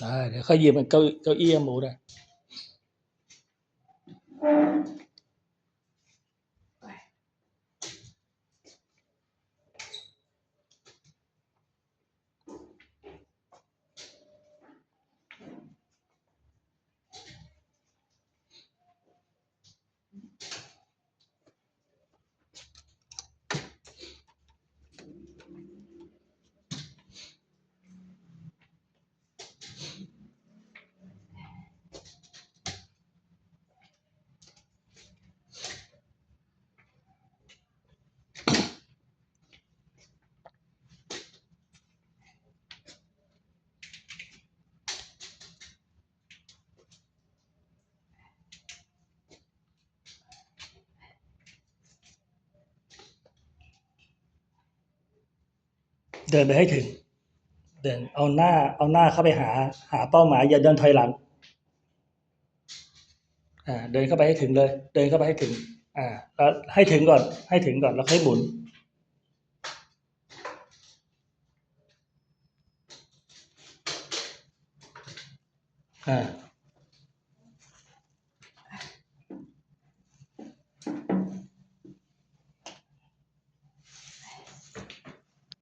ได้เดี๋ยวเขาหยิบมันเก้าเก้าอี้หมูได้ เดินไปให้ถึง เดินเอาหน้า เอาหน้าเข้าไปหา หาเป้าหมายอย่าเดินถอยหลังอ่าเดินเข้าไปให้ถึงเลย เดินเข้าไปให้ถึง อ่าแล้วให้ถึงก่อน ให้ถึงก่อนแล้วค่อยหมุนอ่า